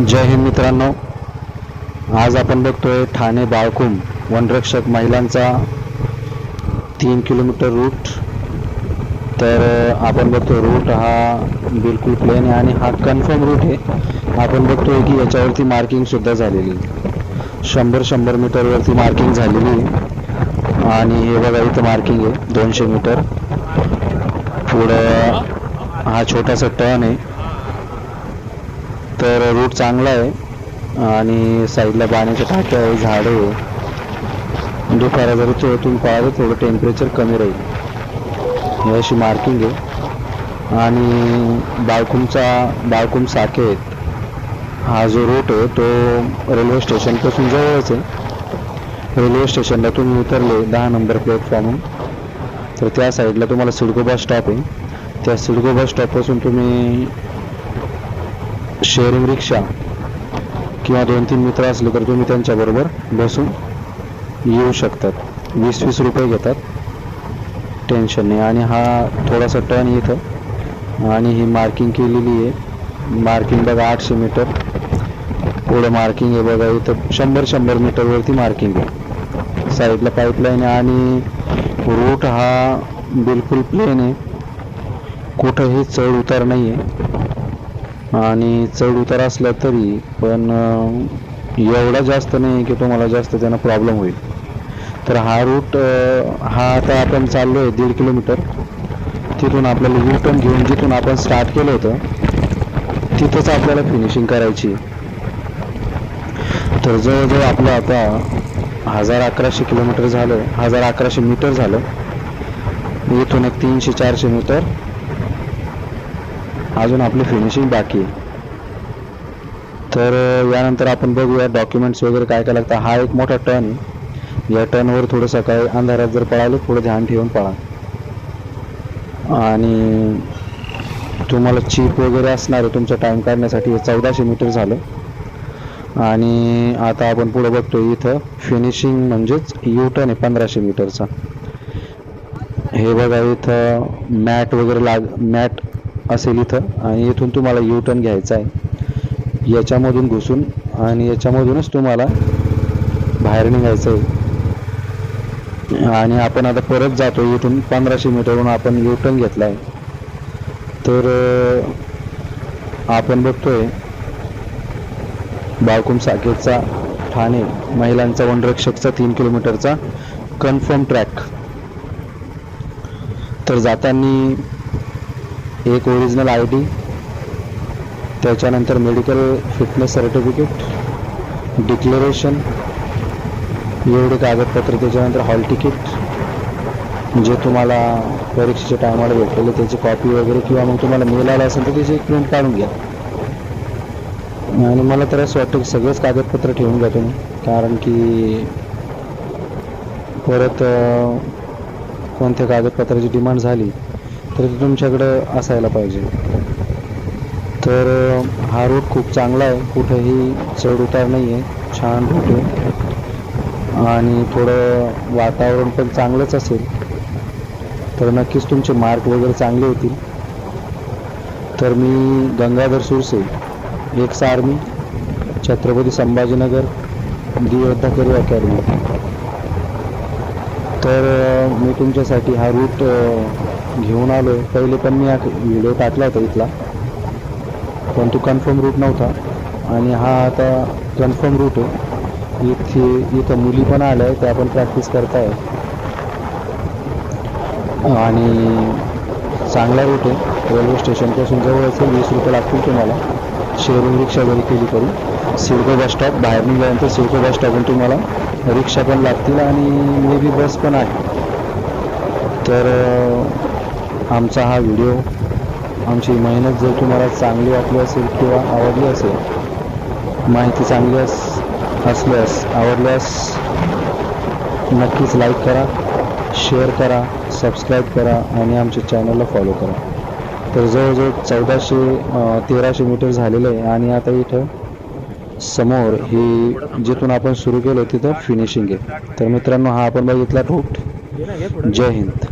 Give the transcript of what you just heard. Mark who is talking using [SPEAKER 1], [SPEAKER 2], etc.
[SPEAKER 1] जय हिंद मित्रांनो. आज आपण बघतोय ठाणे बाळकुम वनरक्षक महिलांचा तीन किलोमीटर रूट तर आपण बघतो रूट हा बिलकुल प्लेन आहे आणि हा कन्फर्म रूट आहे. आपण बघतोय की याच्यावरती मार्किंग सुद्धा झालेली आहे. शंभर शंभर मीटरवरती मार्किंग झालेली आहे. आणि हे बघा इथं मार्किंग आहे दोनशे मीटर पुढं हा छोटासा टर्न आहे. तर रूट चांगला आहे. आणि साईडला पाण्याच्या टाक्या आहे झाडं आहे. दुपारा जरी चोळतून पाहिलं थोडं टेम्परेचर कमी राहील. ही अशी मार्किंग आहे. आणि बाळकुमचा बाळकुम आहेत. हा जो रूट आहे तो रेल्वे स्टेशनपासून जवळच आहे. रेल्वे स्टेशनला तुम्ही उतरले दहा नंबर प्लॅटफॉर्म तर त्या साईडला तुम्हाला सिडको बस स्टॉप आहे. त्या सिडको बस स्टॉपपासून तुम्ही शेअरिंग रिक्षा किंवा दोन तीन मित्र असले तर तुम्ही त्यांच्याबरोबर बसून येऊ शकतात. वीस वीस रुपये घेतात. टेन्शन नाही. आणि हा थोडासा टर्न इथं. आणि ही मार्किंग केलेली आहे. मार्किंग बघा आठशे मीटर पुढं मार्किंग आहे बघा इथं. शंभर शंभर मीटरवरती मार्किंग आहे. साईडला पाईपलाईन आहे आणि रूट हा बिलकुल प्लेन आहे. कुठंही चढ उतार नाही आहे आणि चढ उतार असला तरी पण एवढा जास्त नाही की तुम्हाला जास्त त्यांना प्रॉब्लेम होईल. तर हा रूट हा आता आपण चाललो आहे दीड किलोमीटर तिथून आपल्याला यू टर्न घेऊन जिथून आपण स्टार्ट केलं होतं तिथंच आपल्याला फिनिशिंग करायची तर जवळजवळ आपलं आता हजार अकराशे किलोमीटर झालं हजार अकराशे मीटर झालं. इथून एक तीनशे चारशे मीटर अजून आपली फिनिशिंग बाकी आहे. तर यानंतर आपण बघूया डॉक्युमेंट्स वगैरे काय काय लागतं. हा एक मोठा टर्न आहे. या टर्नवर थोडं सकाळी अंधारात जर पळालं थोडं ध्यान ठेवून पळा. आणि तुम्हाला चीप वगैरे असणार आहे तुमचा टाईम काढण्यासाठी हे चौदाशे मीटर झालं. आणि आता आपण पुढे बघतो इथं फिनिशिंग म्हणजेच यू टर्न आहे पंधराशे मीटरचा हे बघा इथं मॅट वगैरे लाग मॅट असेल इथं. आणि इथून तुम्हाला यू टर्न घ्यायचा आहे. याच्यामधून घुसून आणि याच्यामधूनच तुम्हाला बाहेर निघायचं आहे. आणि आपण आता परत जातो. इथून पंधराशे मीटरवरून आपण यू टर्न घेतला आहे. तर आपण बघतोय बाळकुम साकेतचा ठाणे महिलांचा वनरक्षकचा तीन किलोमीटरचा कन्फर्म ट्रॅक तर जाताना एक ओरिजिनल आय डी त्याच्यानंतर मेडिकल फिटनेस सर्टिफिकेट डिक्लेरेशन एवढे कागदपत्र त्याच्यानंतर हॉल तिकीट जे तुम्हाला परीक्षेच्या टायमाला भेटलेले त्याची कॉपी वगैरे किंवा मग तुम्हाला मेल आला असेल तर त्याची एक प्रिंट काढून घ्या. आणि मला तर असं वाटतं की सगळेच कागदपत्र ठेवून घ्या तुम्ही कारण की परत कोणत्या कागदपत्राची डिमांड झाली तर ते तुमच्याकडं असायला पाहिजे. तर हा रूट खूप चांगला आहे. कुठंही चढ उतार नाही आहे छान रूट आहे. आणि थोडं वातावरण पण चांगलंच असेल. तर नक्कीच तुमचे मार्क वगैरे चांगले होतील. तर मी Gangadhar Surse ex army Chhatrapati Sambhajinagar the academy. तर मी तुमच्यासाठी हा रूट घेऊन आलो आहे पहिले पण मी व्हिडिओ टाकला होता इथला. पण तो कन्फर्म रूट नव्हता. आणि हा आता कन्फर्म रूट आहे. इथे इथं मुली पण आल्या आहेत त्या पण प्रॅक्टिस करताय आणि चांगला रूट आहे. रेल्वे स्टेशनपासून जवळच आहे. वीस रुपये लागतील तुम्हाला. शेअरिंग रिक्षा जरी केली करून सिडको बस स्टॉप बाहेर निघाल्यानंतर सिडको बस स्टॉपहून तुम्हाला रिक्षा पण लागतील आणि मे बी बस पण आहे. तर आमचा हा व्हिडिओ आमची मेहनत जर तुम्हाला चांगली वाटली असेल किंवा आवडली असेल माहिती चांगली अस असल्यास आवडल्यास नक्कीच लाईक करा शेअर करा सबस्क्राईब करा आणि आमच्या चॅनलला फॉलो करा. तर जवळजवळ चौदाशे तेराशे मीटर झालेलं आहे आणि आता इथं समोर ही जिथून आपण सुरू केलं तिथं फिनिशिंग आहे. तर मित्रांनो हा आपण बघितला रूट जय हिंद.